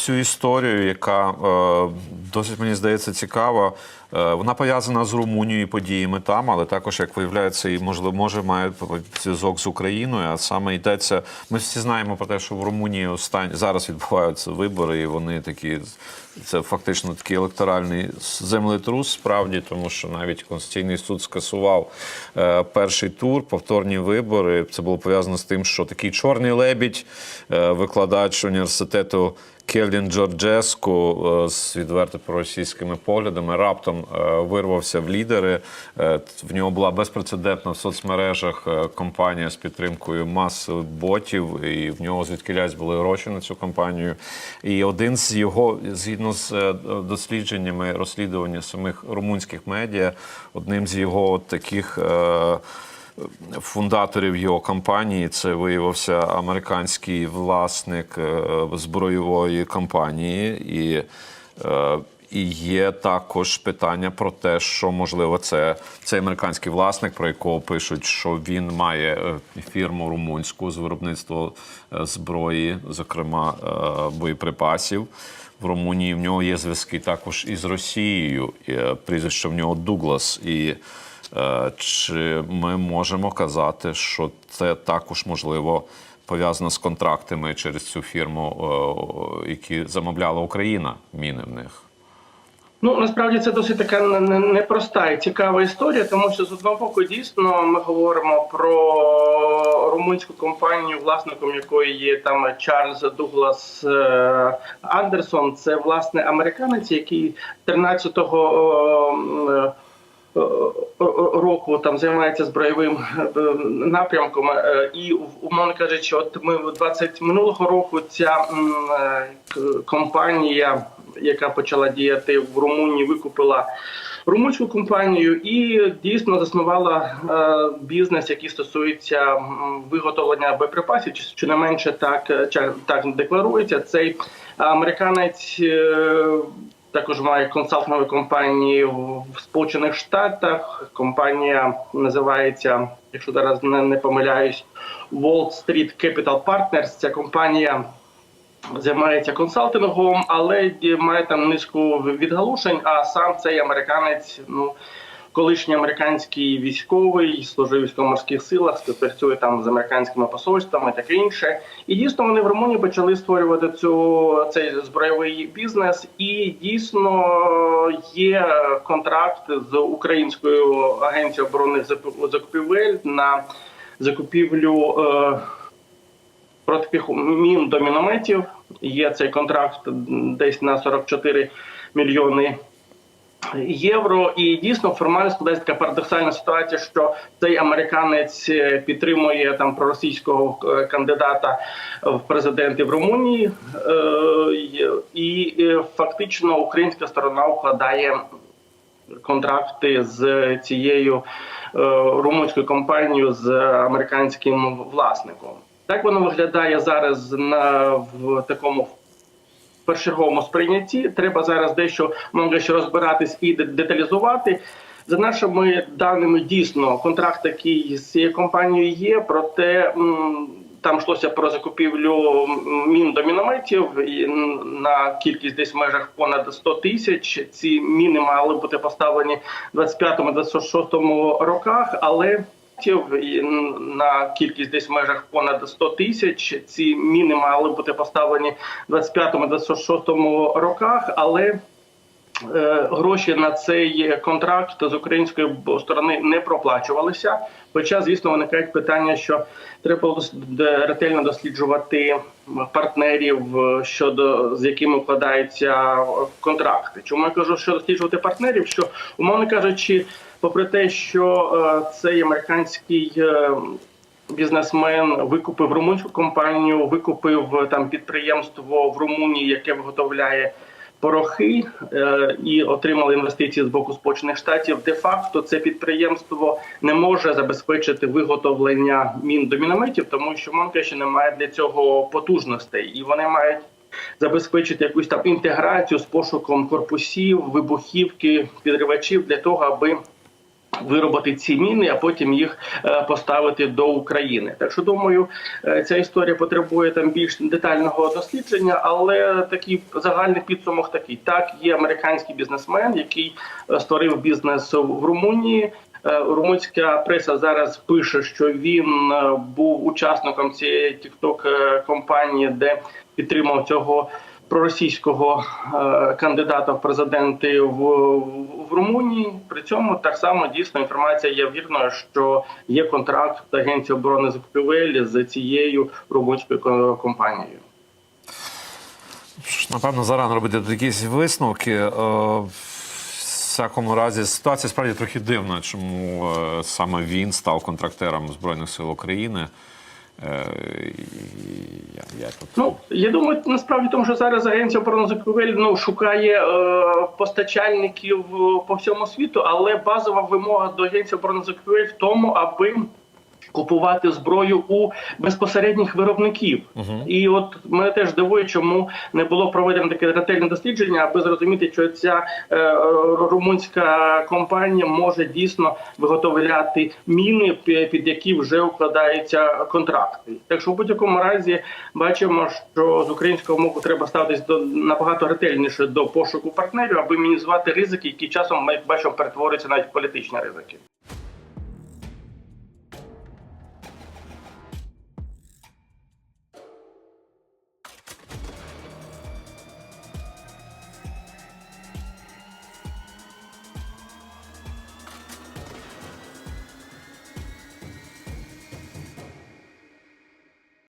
цю історію, яка е, досить мені здається цікава. Е, вона пов'язана з Румунією подіями там, але також, як виявляється, і можливо може має зв'язок з Україною. А саме йдеться. Ми всі знаємо про те, що в Румунії останні зараз відбуваються вибори, і вони такі. Це фактично такий електоральний землетрус, справді, тому що навіть Конституційний суд скасував е, перший тур, повторні вибори. Це було пов'язано з тим, що такий чорний лебідь, е, викладач університету Кельдін Джорджеску е, з відверто проросійськими поглядами раптом е, вирвався в лідери. Е, В нього була безпрецедентна в соцмережах кампанія з підтримкою маси ботів, і в нього звідкилясь були гроші на цю кампанію. І один з його, згідно з дослідженнями розслідування самих румунських медіа, одним з його таких. Фундаторів його компанії. Це виявився американський власник е, збройової компанії, і, е, і є також питання про те, що можливо це цей американський власник, про якого пишуть, що він має е, фірму румунську з виробництва зброї, зокрема боєприпасів. В Румунії в нього є зв'язки також із Росією. Прізвище в нього Дуглас. І Чи ми можемо казати, що це також можливо пов'язано з контрактами через цю фірму, е, які замовляла Україна, міни в них? Ну насправді це досить така не- не- непроста і цікава історія, тому що з одного боку дійсно ми говоримо про румунську компанію, власником якої є там Чарльз Дуглас е, Андерсон. Це власне американець, який 13-го е, е, року там займається збройовим е, напрямком, е, і умовно кажучи, от ми в 20 минулого року ця е, компанія, яка почала діяти в Румунії, викупила. Румунську компанію і дійсно заснувала е, бізнес, який стосується виготовлення боєприпасів, чи, чи не менше так, е, так декларується. Цей американець е, також має консалтингові компанії в Сполучених Штатах. Компанія називається, якщо зараз не, не помиляюсь, Wall Street Capital Partners. Ця компанія займається консалтингом, але має там низку відгалушень. А сам цей американець, ну колишній американський військовий, служив військово-морських силах, співпрацює там з американськими посольствами, таке інше. І дійсно вони в Румунії почали створювати цю цей збройовий бізнес. І дійсно є контракт з українською агенцією оборонних закупівель на закупівлю. Е, мін до мінометів. Є цей контракт десь на 44 мільйони євро. І дійсно формально складається така парадоксальна ситуація, що цей американець е, підтримує там проросійського е, кандидата в президенти в Румунії, Е, і фактично українська сторона укладає контракти з цією румунською компанією з американським власником. Так воно виглядає зараз на в такому першерговому сприйнятті. Треба зараз дещо ще розбиратись і де- деталізувати. За нашими даними, дійсно контракт такий з цією компанією є, проте там йшлося про закупівлю мін до мінометів на кількість десь в межах понад 100 тисяч. Ці міни мали бути поставлені в 25-26 роках, але і на кількість десь в межах понад 100 тисяч. Ці міни мали бути поставлені в 25-26 роках, але гроші на цей контракт з української сторони не проплачувалися. Хоча, звісно, виникають питання, що треба ретельно досліджувати партнерів е, щодо з якими укладаються е, контракти. Чому я кажу, що досліджувати партнерів? Що умовно кажучи, попри те, що е, цей американський. е, Бізнесмен викупив румунську компанію, викупив е, там підприємство в Румунії, яке виготовляє порохи е, і отримали інвестиції з боку Сполучених Штатів. Де факто це підприємство не може забезпечити виготовлення мін до мінометів, тому що Монка ще не має для цього потужностей, і вони мають забезпечити якусь там інтеграцію з пошуком корпусів, вибухівки, підривачів для того, аби Виробити ці міни, а потім їх е, поставити до України. Так що думаю, е, ця історія потребує там більш детального дослідження, але такий загальний підсумок такий: так, є американський бізнесмен, який е, створив бізнес в Румунії. Румунська преса зараз пише, що він був учасником цієї тікток компанії, де підтримав цього проросійського е, кандидата в президенти в, в Румунії. При цьому так само дійсно інформація є вірною, що є контракт Агенції оборони закупівель з цією румунською компанією. Напевно, зарано робити якісь висновки. Е, всякому разі, ситуація справді трохи дивна, чому е, саме він став контрактером Збройних сил України. Е, Я, я тут... Ну я думаю, насправді тому, що зараз агенція оборони закупівель ну шукає е, постачальників е, по всьому світу, але базова вимога до агенції оборони закупівель в тому, аби купувати зброю у безпосередніх виробників. І от мене теж дивує, чому не було проведено таке ретельне дослідження, аби зрозуміти, що ця е, румунська компанія може дійсно виготовляти міни, під які вже укладаються контракти. Так що в будь-якому разі бачимо, що з українського боку треба ставитись до набагато ретельніше до пошуку партнерів, аби мінімізувати ризики, які часом ми бачимо перетворюються навіть в політичні ризики.